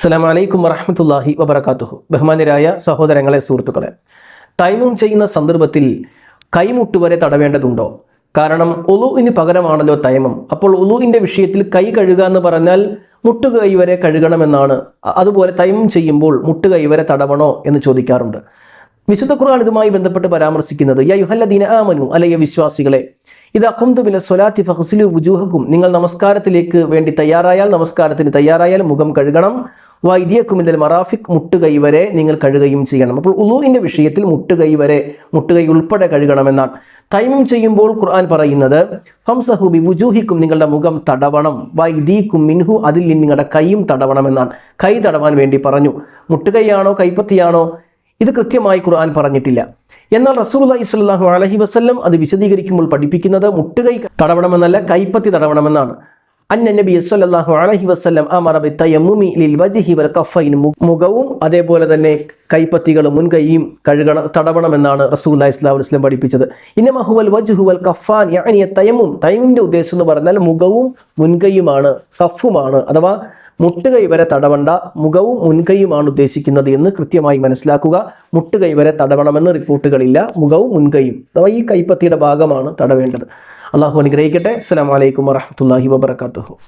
അസ്സലാമു വലൈക്കും വറഹമത്തല്ലാഹി വബർക്കാത്തുഹു ബഹുമാനരായ സഹോദരങ്ങളെ സുഹൃത്തുക്കളെ തൈമും ചെയ്യുന്ന സന്ദർഭത്തിൽ കൈമുട്ട് വരെ തടവേണ്ടതുണ്ടോ? കാരണം ഒലുവിന് പകരമാണല്ലോ തൈമം. അപ്പോൾ ഒലുവിന്റെ വിഷയത്തിൽ കൈ കഴുകുക എന്ന് പറഞ്ഞാൽ മുട്ടുകൈ വരെ കഴുകണമെന്നാണ്. അതുപോലെ തൈമം ചെയ്യുമ്പോൾ മുട്ടുകൈ വരെ തടവണോ എന്ന് ചോദിക്കാറുണ്ട്. വിശുദ്ധ ഖുർആൻ ഇതുമായി ബന്ധപ്പെട്ട് പരാമർശിക്കുന്നത് യാ യുഹല്ലദീന ആമനു അലയ വിശ്വാസികളെ ഇത് അഖുന്തു ബില സ്വലാത്തി ഫഹ്സിലു വുജൂഹക്കും. നിങ്ങൾ നമസ്കാരത്തിലേക്ക് വേണ്ടി തയ്യാറായാൽ നമസ്കാരത്തിന് തയ്യാറായാൽ മുഖം കഴുകണം. വൈദ്യക്കുമിതൽ മറാഫിക് മുട്ടുകൈ വരെ നിങ്ങൾ കഴുകുകയും ചെയ്യണം. അപ്പോൾ ഉലൂവിന്റെ വിഷയത്തിൽ മുട്ടുകൈ വരെ മുട്ടുകൈ ഉൾപ്പെടെ കഴുകണമെന്നാണ്. തൈമം ചെയ്യുമ്പോൾ ഖുർആൻ പറയുന്നത് ഫംസഹുബി വുജൂഹിക്കും നിങ്ങളുടെ മുഖം തടവണം. വൈദീക്കും മിൻഹു അതിൽ നിന്ന് നിങ്ങളുടെ കൈയും തടവണമെന്നാണ്. കൈ തടവാൻ വേണ്ടി പറഞ്ഞു. മുട്ടുകൈയാണോ കൈപ്പത്തിയാണോ? ഇത് കൃത്യമായി ഖുർആൻ പറഞ്ഞിട്ടില്ല. എന്നാൽ റസൂലുള്ളാഹി സ്വല്ലല്ലാഹു അലഹി വസ്ല്ലം അത് വിശദീകരിക്കുമ്പോൾ പഠിപ്പിക്കുന്നത് മുട്ടുകൈ തടവണമെന്നല്ല കൈപ്പത്തി തടവണമെന്നാണ്. അന്ന നബി സല്ലല്ലാഹു അലൈഹി വസല്ലം അമറ ബിത്തയമ്മുമി ലിൽ വജ്ഹി വൽ കഫൈൻ മുഖവും അതേപോലെ തന്നെ കൈപ്പത്തികളും മുൻകൈയും കഴുകണം തടവണമെന്നാണ് സ്വല്ലല്ലാഹു അലൈഹി വസല്ലം പഠിപ്പിച്ചത്. ഇന്ന മഹുവൽ വജ്ഹു വൽ കഫാൻ യാനിയ തയമ്മും തയമ്മിന്റെ ഉദ്ദേശം എന്ന് പറഞ്ഞാൽ മുഖവും മുൻകൈയുമാണ് കഫുമാണ് അഥവാ മുട്ടുകൈ വരെ തടവണ്ട മുഖവും മുൻകൈയുമാണ് ഉദ്ദേശിക്കുന്നത് എന്ന് കൃത്യമായി മനസ്സിലാക്കുക. മുട്ടുകൈ വരെ തടവണമെന്ന് റിപ്പോർട്ടുകളില്ല മുഖവും മുൻകൈയും. അഥവാ ഈ കൈപ്പത്തിയുടെ ഭാഗമാണ് തടവേണ്ടത്. അള്ളാഹു അനുഗ്രഹിക്കട്ടെ. അസ്സലാമു അലൈക്കും വറഹ്മത്തുള്ളാഹി വബറകാതുഹു.